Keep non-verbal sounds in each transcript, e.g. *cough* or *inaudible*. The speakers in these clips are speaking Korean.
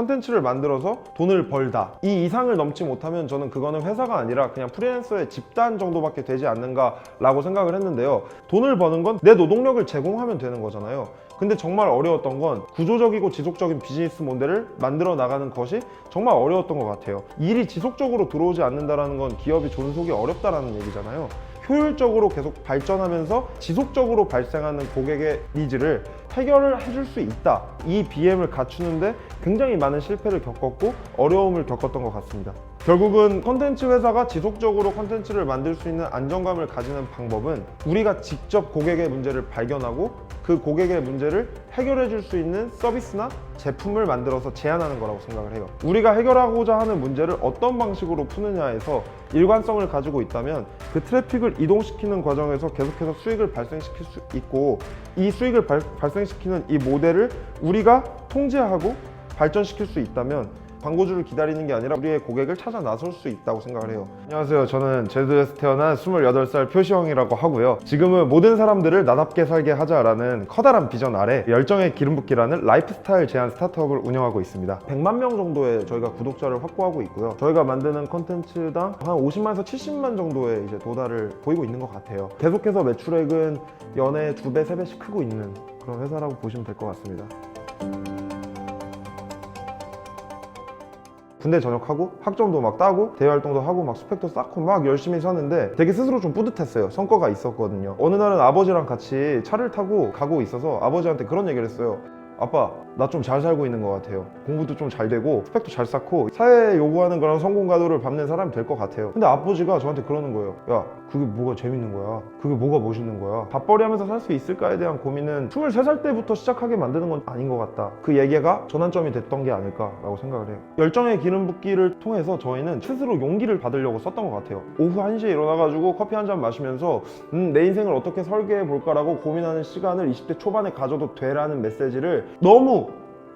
컨텐츠를 만들어서 돈을 벌다. 이 이상을 넘지 못하면 저는 그거는 회사가 아니라 그냥 프리랜서의 집단 정도밖에 되지 않는가 라고 생각을 했는데요. 돈을 버는 건 내 노동력을 제공하면 되는 거잖아요. 근데 정말 어려웠던 건 구조적이고 지속적인 비즈니스 모델을 만들어 나가는 것이 정말 어려웠던 것 같아요. 일이 지속적으로 들어오지 않는다는 건 기업이 존속이 어렵다라는 얘기잖아요 효율적으로 계속 발전하면서 지속적으로 발생하는 고객의 니즈를 해결을 해줄 수 있다. 이 BM을 갖추는데 굉장히 많은 실패를 겪었고 어려움을 겪었던 것 같습니다. 결국은 컨텐츠 회사가 지속적으로 컨텐츠를 만들 수 있는 안정감을 가지는 방법은 우리가 직접 고객의 문제를 발견하고 그 고객의 문제를 해결해 줄 수 있는 서비스나 제품을 만들어서 제안하는 거라고 생각을 해요. 우리가 해결하고자 하는 문제를 어떤 방식으로 푸느냐에서 일관성을 가지고 있다면 그 트래픽을 이동시키는 과정에서 계속해서 수익을 발생시킬 수 있고 이 수익을 발, 발생시키는 이 모델을 우리가 통제하고 발전시킬 수 있다면 광고주를 기다리는 게 아니라 우리의 고객을 찾아 나설 수 있다고 생각을 해요. 안녕하세요. 저는 제주에서 태어난 28살 표시형이라고 하고요. 지금은 모든 사람들을 나답게 살게 하자라는 커다란 비전 아래 열정의 기름 붓기라는 라이프스타일 제한 스타트업을 운영하고 있습니다. 100만 명 정도의 저희가 구독자를 확보하고 있고요. 저희가 만드는 컨텐츠당 한 50만에서 70만 정도의 이제 도달을 보이고 있는 것 같아요. 계속해서 매출액은 연에 두 배, 세 배씩 크고 있는 그런 회사라고 보시면 될 것 같습니다. 군대 전역하고 학점도 막 따고 대외 활동도 하고 막 스펙도 쌓고 막 열심히 사는데 되게 스스로 좀 뿌듯했어요. 성과가 있었거든요. 어느 날은 아버지랑 같이 차를 타고 가고 있어서 아버지한테 그런 얘기를 했어요 아빠 나 좀 잘 살고 있는 것 같아요. 공부도 좀 잘 되고 스펙도 잘 쌓고 사회에 요구하는 그런 성공 가도를 밟는 사람이 될 것 같아요. 근데 아버지가 저한테 그러는 거예요. 야 그게 뭐가 재밌는 거야? 그게 뭐가 멋있는 거야? 밥벌이 하면서 살 수 있을까에 대한 고민은 23살 때부터 시작하게 만드는 건 아닌 것 같다. 그 얘기가 전환점이 됐던 게 아닐까라고 생각을 해요. 열정의 기름 붓기를 통해서 저희는 스스로 용기를 받으려고 썼던 것 같아요. 오후 1시에 일어나가지고 커피 한 잔 마시면서 음, 내 인생을 어떻게 설계해 볼까라고 고민하는 시간을 20대 초반에 가져도 되라는 메시지를 너무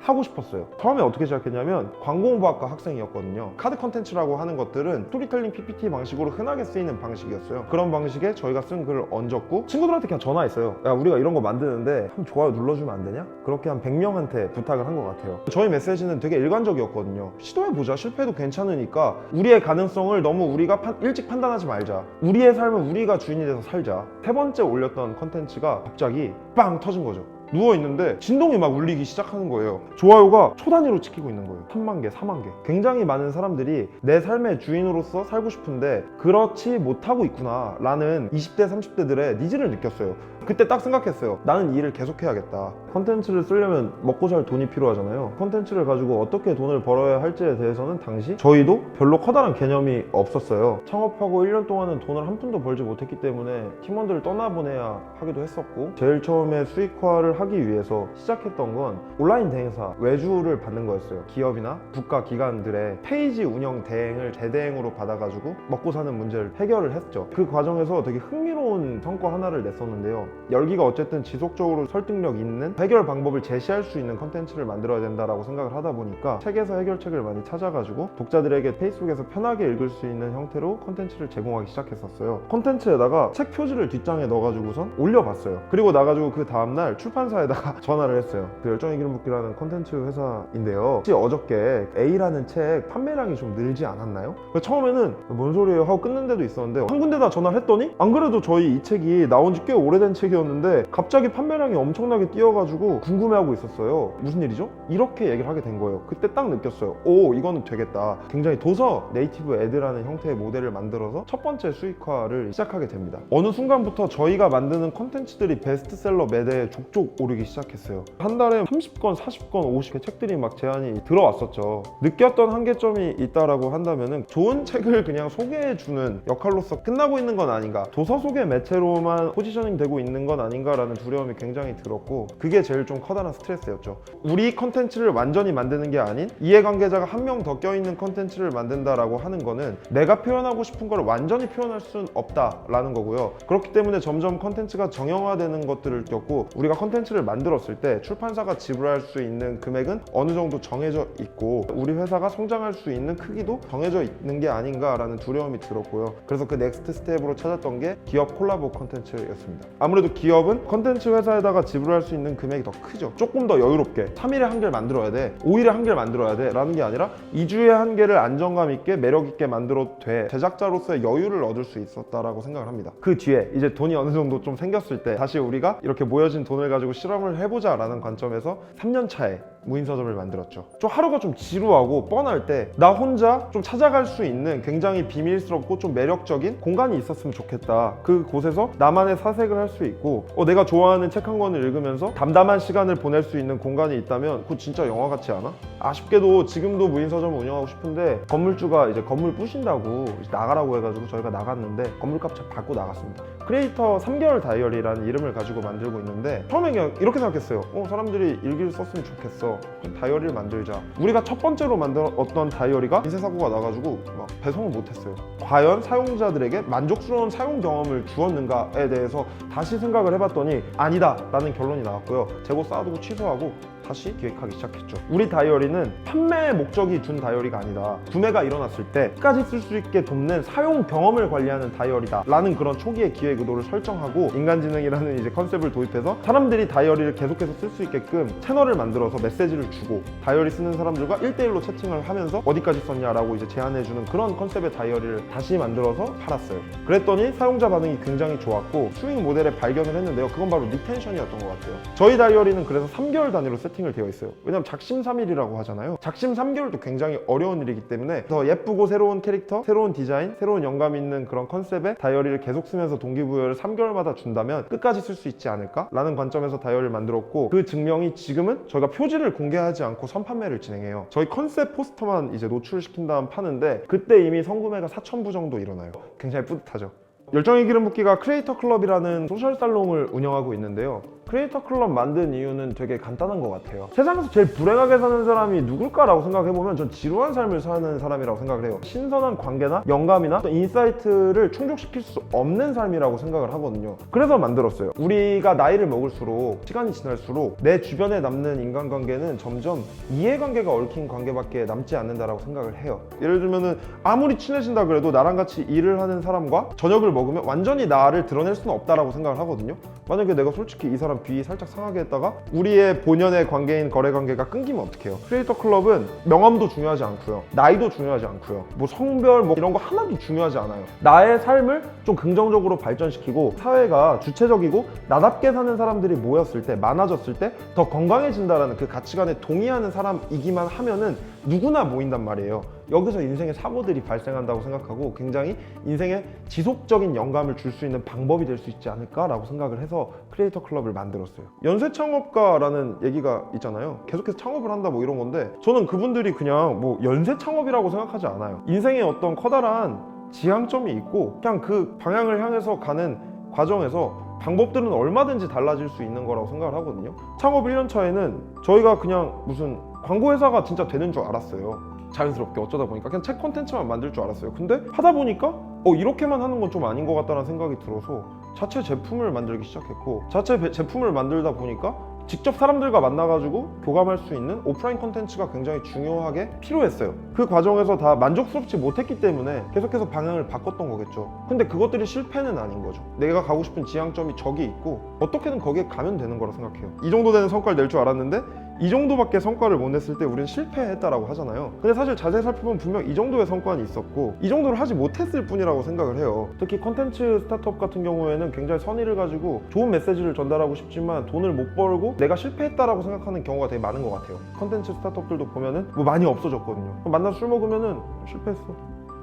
하고 싶었어요. 처음에 어떻게 시작했냐면 광고홍보학과 학생이었거든요. 카드 컨텐츠라고 하는 것들은 스토리텔링 PPT 방식으로 흔하게 쓰이는 방식이었어요. 그런 방식에 저희가 쓴 글을 얹었고 친구들한테 그냥 전화했어요. 야 우리가 이런 거 만드는데 한번 좋아요 눌러주면 안 되냐? 그렇게 한 100명한테 부탁을 한 것 같아요. 저희 메시지는 되게 일관적이었거든요. 시도해보자. 실패도 괜찮으니까 우리의 가능성을 너무 우리가 판- 일찍 판단하지 말자. 우리의 삶은 우리가 주인이 돼서 살자. 세 번째 올렸던 컨텐츠가 갑자기 빵 터진 거죠. 누워 있는데 진동이 막 울리기 시작하는 거예요. 좋아요가 초 단위로 찍히고 있는 거예요. 3만 개, 4만 개. 굉장히 많은 사람들이 내 삶의 주인으로서 살고 싶은데 그렇지 못하고 있구나 라는 20대, 30대들의 니즈를 느꼈어요. 그때 딱 생각했어요. 나는 이 일을 계속해야겠다. 컨텐츠를 쓰려면 먹고 살 돈이 필요하잖아요. 컨텐츠를 가지고 어떻게 돈을 벌어야 할지에 대해서는 당시 저희도 별로 커다란 개념이 없었어요. 창업하고 1년 동안은 돈을 한 푼도 벌지 못했기 때문에 팀원들을 떠나보내야 하기도 했었고 제일 처음에 수익화를 하기 위해서 시작했던 건 온라인 대행사 외주를 받는 거였어요. 기업이나 국가 기관들의 페이지 운영 대행을 대대행으로 받아가지고 먹고 사는 문제를 해결을 했죠. 그 과정에서 되게 흥미로운 성과 하나를 냈었는데요. 열기가 어쨌든 지속적으로 설득력 있는 해결 방법을 제시할 수 있는 컨텐츠를 만들어야 된다라고 생각을 하다 보니까 책에서 해결책을 많이 찾아가지고 독자들에게 페이스북에서 편하게 읽을 수 있는 형태로 컨텐츠를 제공하기 시작했었어요. 컨텐츠에다가 책 표지를 뒷장에 넣어가지고선 올려봤어요. 그리고 나가지고 그 다음날 출판사에다가 *laughs* 전화를 했어요. 그 열정의 기름 붓기라는 컨텐츠 회사인데요. 혹시 어저께 A라는 책 판매량이 좀 늘지 않았나요? 그래서 처음에는 뭔 소리예요 하고 끊는 데도 있었는데 한 군데다 전화를 했더니 안 그래도 저희 이 책이 나온 지 꽤 오래된 책이었는데 갑자기 판매량이 엄청나게 뛰어가지고 궁금해하고 있었어요. 무슨 일이죠? 이렇게 얘기를 하게 된 거예요. 그때 딱 느꼈어요. 오 이거는 되겠다. 굉장히 도서 네이티브 애드라는 형태의 모델을 만들어서 첫 번째 수익화를 시작하게 됩니다. 어느 순간부터 저희가 만드는 컨텐츠들이 베스트셀러 매대에 족족 오르기 시작했어요. 한 달에 30권, 40권, 50개 책들이 막 제안이 들어왔었죠. 느꼈던 한계점이 있다라고 한다면은 좋은 책을 그냥 소개해주는 역할로서 끝나고 있는 건 아닌가. 도서 소개 매체로만 포지셔닝 되고 있는 건 아닌가라는 두려움이 굉장히 들었고 그게 제일 좀 커다란 스트레스였죠. 우리 컨텐츠를 완전히 만드는 게 아닌 이해관계자가 한 명 더 껴있는 컨텐츠를 만든다라고 하는 거는 내가 표현하고 싶은 걸 완전히 표현할 수는 없다라는 거고요. 그렇기 때문에 점점 컨텐츠가 정형화되는 것들을 겪고 우리가 컨텐츠를 만들었을 때 출판사가 지불할 수 있는 금액은 어느 정도 정해져 있고 우리 회사가 성장할 수 있는 크기도 정해져 있는 게 아닌가라는 두려움이 들었고요. 그래서 그 넥스트 스텝으로 찾았던 게 기업 콜라보 컨텐츠였습니다. 아무래도 기업은 컨텐츠 회사에다가 지불할 수 있는 금액이 더 크죠. 조금 더 여유롭게 3일에 한 개를 만들어야 돼, 5일에 한 개를 만들어야 돼 라는 게 아니라 2주에 한 개를 안정감 있게 매력 있게 만들어도 돼 제작자로서의 여유를 얻을 수 있었다라고 생각을 합니다. 그 뒤에 이제 돈이 어느 정도 좀 생겼을 때 다시 우리가 이렇게 모여진 돈을 가지고 실험을 해보자 라는 관점에서 3년 차에 무인 서점을 만들었죠. 좀 하루가 좀 지루하고 뻔할 때 나 혼자 좀 찾아갈 수 있는 굉장히 비밀스럽고 좀 매력적인 공간이 있었으면 좋겠다. 그 곳에서 나만의 사색을 할 수 있고 어, 내가 좋아하는 책 한 권을 읽으면서 담담한 시간을 보낼 수 있는 공간이 있다면 그거 진짜 영화 같지 않아? 아쉽게도 지금도 무인 서점을 운영하고 싶은데 건물주가 이제 건물 부신다고 이제 나가라고 해가지고 저희가 나갔는데 건물값 잘 받고 나갔습니다. 크리에이터 3개월 다이어리라는 이름을 가지고 만들고 있는데 처음에 그냥 이렇게 생각했어요. 어, 사람들이 일기를 썼으면 좋겠어. 그럼 다이어리를 만들자. 우리가 첫 번째로 만들었던 다이어리가 인쇄 사고가 나가지고 막 배송을 못했어요. 과연 사용자들에게 만족스러운 사용 경험을 주었는가에 대해서 다시 생각을 해봤더니 아니다 라는 결론이 나왔고요. 재고 쌓아두고 취소하고 다시 기획하기 시작했죠. 우리 다이어리는 판매 목적이 둔 다이어리가 아니다. 구매가 일어났을 때까지 쓸 수 있게 돕는 사용 경험을 관리하는 다이어리다 라는 그런 초기의 기획 의도를 설정하고 인간지능이라는 이제 컨셉을 도입해서 사람들이 다이어리를 계속해서 쓸 수 있게끔 채널을 만들어서 메시지를 주고 다이어리 쓰는 사람들과 1대1로 채팅을 하면서 어디까지 썼냐라고 이제 제안해주는 그런 컨셉의 다이어리를 다시 만들어서 팔았어요. 그랬더니 사용자 반응이 굉장히 좋았고 수익 모델에 발견을 했는데요. 그건 바로 리텐션이었던 것 같아요. 저희 다이어리는 그래서 3개월 단위로 세팅 을 되어 있어요. 왜냐면 작심삼일이라고 하잖아요. 작심 3개월도 굉장히 어려운 일이기 때문에 더 예쁘고 새로운 캐릭터, 새로운 디자인, 새로운 영감 있는 그런 컨셉의 다이어리를 계속 쓰면서 동기부여를 3개월마다 준다면 끝까지 쓸 수 있지 않을까 라는 관점에서 다이어리를 만들었고 그 증명이 지금은 저희가 표지를 공개하지 않고 선판매를 진행해요. 저희 컨셉 포스터만 이제 노출시킨 다음 파는데 그때 이미 성구매가 4,000부 정도 일어나요. 굉장히 뿌듯하죠. 열정의 기름 붓기가 크리에이터 클럽이라는 소셜 살롱을 운영하고 있는데요. 크리에이터 클럽 만든 이유는 되게 간단한 것 같아요. 세상에서 제일 불행하게 사는 사람이 누굴까라고 생각해보면 전 지루한 삶을 사는 사람이라고 생각을 해요. 신선한 관계나 영감이나 또 인사이트를 충족시킬 수 없는 삶이라고 생각을 하거든요. 그래서 만들었어요. 우리가 나이를 먹을수록 시간이 지날수록 내 주변에 남는 인간관계는 점점 이해관계가 얽힌 관계밖에 남지 않는다라고 생각을 해요. 예를 들면 은 아무리 친해진다 그래도 나랑 같이 일을 하는 사람과 저녁을 먹 으면 완전히 나를 드러낼 수는 없다라고 생각을 하거든요. 만약에 내가 솔직히 이 사람 귀 살짝 상하게 했다가 우리의 본연의 관계인 거래 관계가 끊기면 어떡해요? 크리에이터 클럽은 명함도 중요하지 않고요. 나이도 중요하지 않고요. 뭐 성별 뭐 이런 거 하나도 중요하지 않아요. 나의 삶을 좀 긍정적으로 발전시키고 사회가 주체적이고 나답게 사는 사람들이 모였을 때 많아졌을 때 더 건강해진다라는 그 가치관에 동의하는 사람이기만 하면은 누구나 모인단 말이에요. 여기서 인생의 사고들이 발생한다고 생각하고 굉장히 인생에 지속적인 영감을 줄 수 있는 방법이 될 수 있지 않을까라고 생각을 해서 크리에이터 클럽을 만들었어요. 연쇄 창업가라는 얘기가 있잖아요. 계속해서 창업을 한다 뭐 이런 건데 저는 그분들이 그냥 뭐 연쇄 창업이라고 생각하지 않아요. 인생에 어떤 커다란 지향점이 있고 그냥 그 방향을 향해서 가는 과정에서 방법들은 얼마든지 달라질 수 있는 거라고 생각을 하거든요. 창업 1년 차에는 저희가 그냥 무슨 광고 회사가 진짜 되는 줄 알았어요. 자연스럽게 어쩌다 보니까 그냥 책 콘텐츠만 만들 줄 알았어요. 근데 하다 보니까 어 이렇게만 하는 건 좀 아닌 것 같다는 생각이 들어서 자체 제품을 만들기 시작했고 자체 배- 제품을 만들다 보니까 직접 사람들과 만나가지고 교감할 수 있는 오프라인 콘텐츠가 굉장히 중요하게 필요했어요. 그 과정에서 다 만족스럽지 못했기 때문에 계속해서 방향을 바꿨던 거겠죠. 근데 그것들이 실패는 아닌 거죠. 내가 가고 싶은 지향점이 저기 있고 어떻게든 거기에 가면 되는 거라 생각해요. 이 정도 되는 성과를 낼 줄 알았는데 이 정도밖에 성과를 못 냈을 때 우리는 실패했다라고 하잖아요. 근데 사실 자세히 살펴보면 분명 이 정도의 성과는 있었고 이 정도를 하지 못했을 뿐이라고 생각을 해요. 특히 컨텐츠 스타트업 같은 경우에는 굉장히 선의를 가지고 좋은 메시지를 전달하고 싶지만 돈을 못 벌고 내가 실패했다라고 생각하는 경우가 되게 많은 것 같아요. 컨텐츠 스타트업들도 보면은 뭐 많이 없어졌거든요. 만나서 술 먹으면은 실패했어.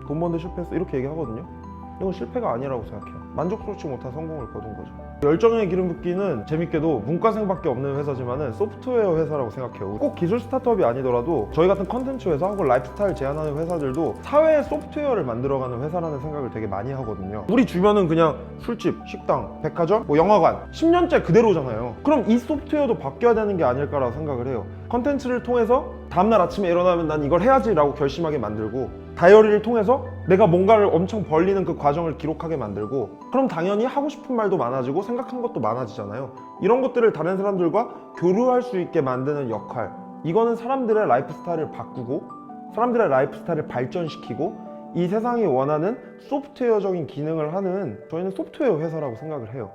돈 버는데 실패했어. 이렇게 얘기하거든요. 이건 실패가 아니라고 생각해요. 만족스럽지 못한 성공을 거둔 거죠. 열정의 기름 붓기는 재밌게도 문과생밖에 없는 회사지만은 소프트웨어 회사라고 생각해요. 꼭 기술 스타트업이 아니더라도 저희 같은 컨텐츠 회사 혹은 라이프스타일 제안하는 회사들도 사회의 소프트웨어를 만들어가는 회사라는 생각을 되게 많이 하거든요. 우리 주변은 그냥 술집, 식당, 백화점, 뭐 영화관 10년째 그대로잖아요. 그럼 이 소프트웨어도 바뀌어야 되는 게 아닐까라고 생각을 해요. 컨텐츠를 통해서 다음날 아침에 일어나면 난 이걸 해야지라고 결심하게 만들고 다이어리를 통해서 내가 뭔가를 엄청 벌리는 그 과정을 기록하게 만들고 그럼 당연히 하고 싶은 말도 많아지고 생각한 것도 많아지잖아요. 이런 것들을 다른 사람들과 교류할 수 있게 만드는 역할. 이거는 사람들의 라이프 스타일을 바꾸고 사람들의 라이프 스타일을 발전시키고 이 세상이 원하는 소프트웨어적인 기능을 하는 저희는 소프트웨어 회사라고 생각을 해요.